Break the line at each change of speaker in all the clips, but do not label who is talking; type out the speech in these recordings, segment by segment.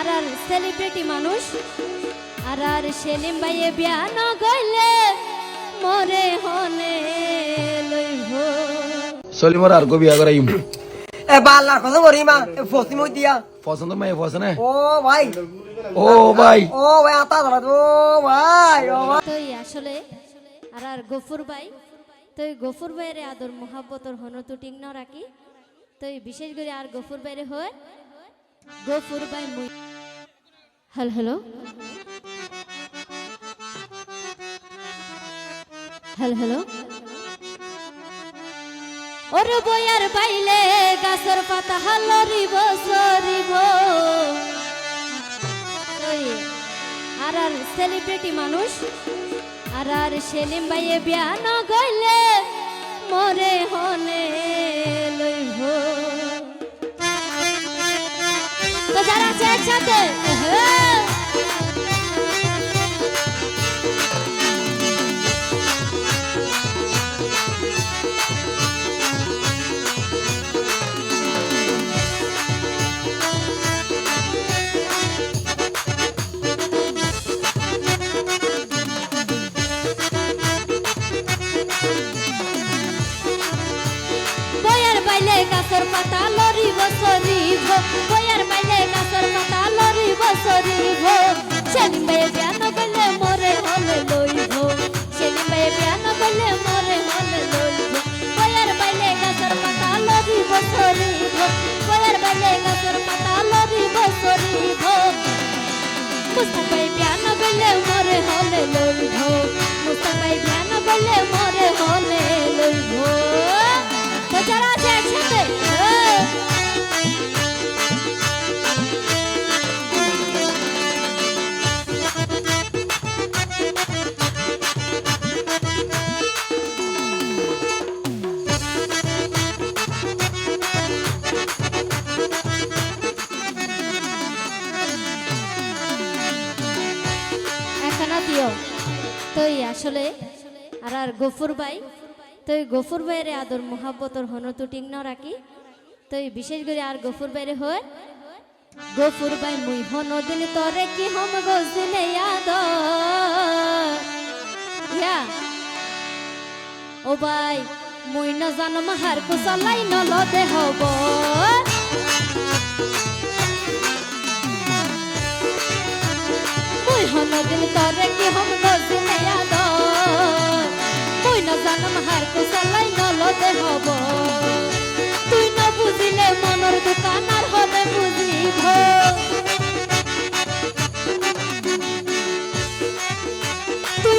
আর আর celebrity মানুষ। আর আর সেলিম ভাইয়ে বিয়া ন গইলে মরে হনে লইব
সলিমর আর গো বিয়া করাইম
এ বাল্লার কথা বলি মা এ ফসি মই দিয়া।
পছন্দ মাই পছন্দ
ও ভাই।
ও ভাই।
ও ভাই আতা ধরা ও ভাই ও ভাই।
তুই আসলে আর আর গফুর ভাই তুই গফুর ভাইয়ের আদর মোহাব্বতর হন তো ঠিক ন রাখি তুই বিশেষ করে আর গফুর বাইরে হয়। গফুর ভাই মুই হ্যালো হ্যালো? Hello hello? ওরে বইয়ার বাইলে গাছর পাতা হালরিব সরিব আর আর সেলিব্রিটি মানুষ, আর আর সেলিম ভাইয়ে বিয়া ন গইলে মরে হনে আছে একসাথে হ্যাঁ। বয়ার বাইলে গাছর দিও তুই আসলে আর আর গফুর ভাই, তুই গফুর ভাইয়ের আদর মোহাব্বতর হন তো ঠিক ন রাখি। তুই বিশেষ করে আর গফুর বাইরে হয়। গফুর ভাই, মুই হন দিন তরে কি হম গজিলে আদর। ইয়া। ও ভাই, মুই ন জানো মাহার কুশলাই নল দেহব মুই হন দিন তরে কি হম গজিলে আদর মুই ন জানম হার কুশলাই নলতে হব তুই ন বুঝিলে মনর দোকান আর হলে বুঝিব তুই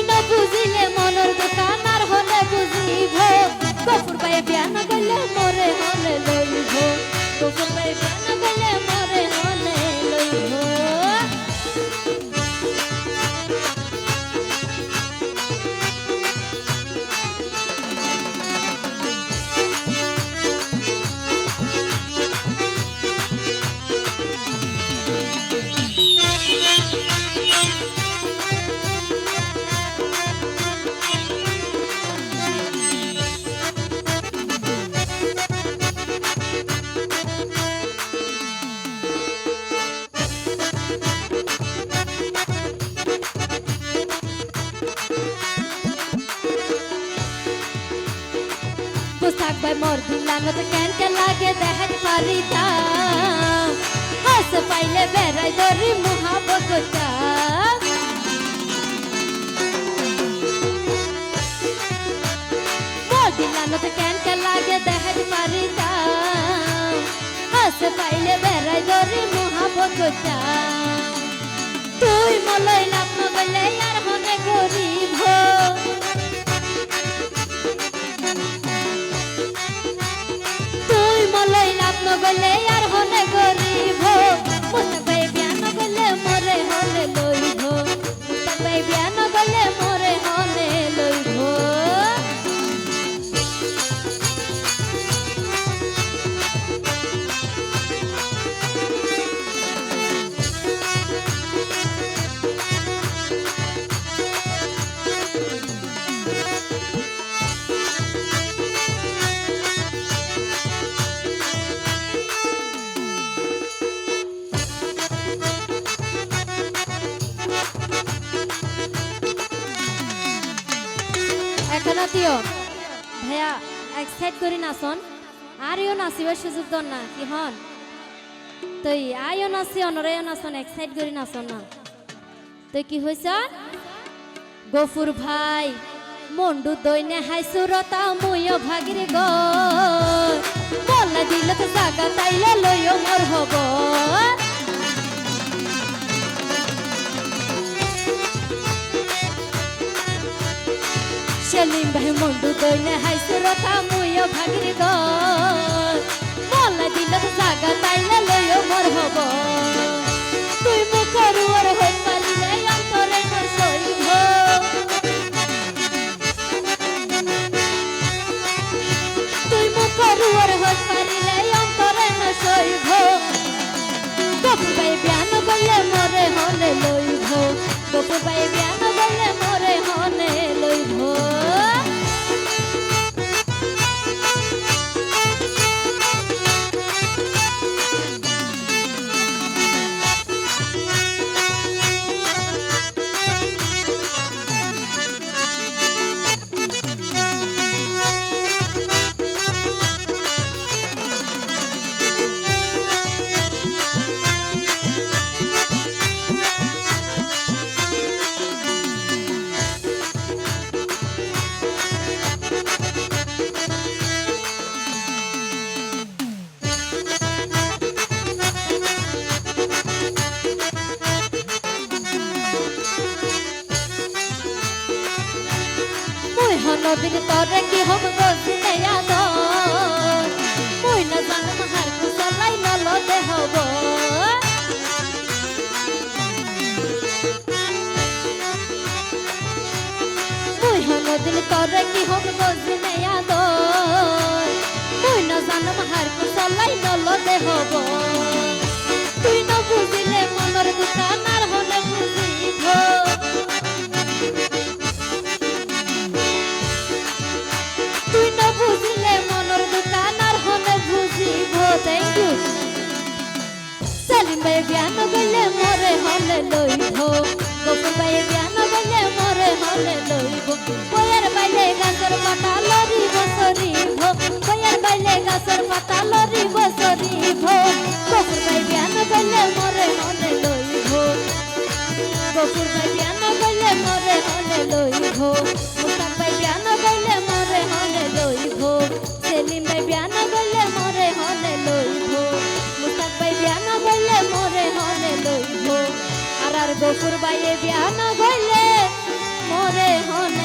হলে বিয়া না গলে হলে পায়ে বাই মোর দিলানত কেন কে লাগে দেখাত পারিতা হাস পাইলে বেড়াই দরি মহাবগতা। মোর দিলানত কেন কে লাগে দেখাত পারিতা হাস পাইলে বেড়াই দরি মহাবগতা। তুই মলই লাভ নগলে আর হনে গরিব দিও ভাইয়া, এক সাইড করি নাচন। আর ইও নাচিবার সুযোগ দন না, কি হন? তই আইও নাচি, অনরাইও নাচন, এক সাইড করি নাচন না। তই কি হয়েছ গফুর ভাই মন্ডু দইনে হাই সুরতা, মুইও ভাগির গ বললে দিলে তো জাগা তাইলে লইও মোর হব সেলিম ভাই মন্ডু দইনে হাই সুরতা মুইও ভাগির দিলে তো জাগা তাইলে লইও মোর হব তুই মুখর ওর হই পালিলে অন্তরে মোর সইব তুই মুখরুয়ার হত পারিলে অন্তরে ন সইব গপুর বাই বিয়ান বললে মরে হলে লইব গপুর বাই বিয়ান হনবির তরে কি হম গজিলে আদ মুই না জানম হার কুসলাই নল দেহব মুই হনদিল তরে কি হম বিয়ান গলে মরে হলে লইব। গোপুর ভাই বিয়ান গলে মরে হলে লইব। বয়ার বাইলে গাছের পাতা লরিব সরিব। বয়ার বাইলে গাছের পাতা লরিব সরিব। গোপুর ভাই বিয়ান গলে মরে হলে লইব। গফুর ভাই বিয়ানো গলে মরে হলে লইব। মুস্তাক ভাই বিয়ানো গলে মরে হলে লইব। সেলিম ভাই বিয়ানো গলে মরে হলে লইব। লইব। আর আর গফুর বাইয়ে বিয়া না গইলে মরে হন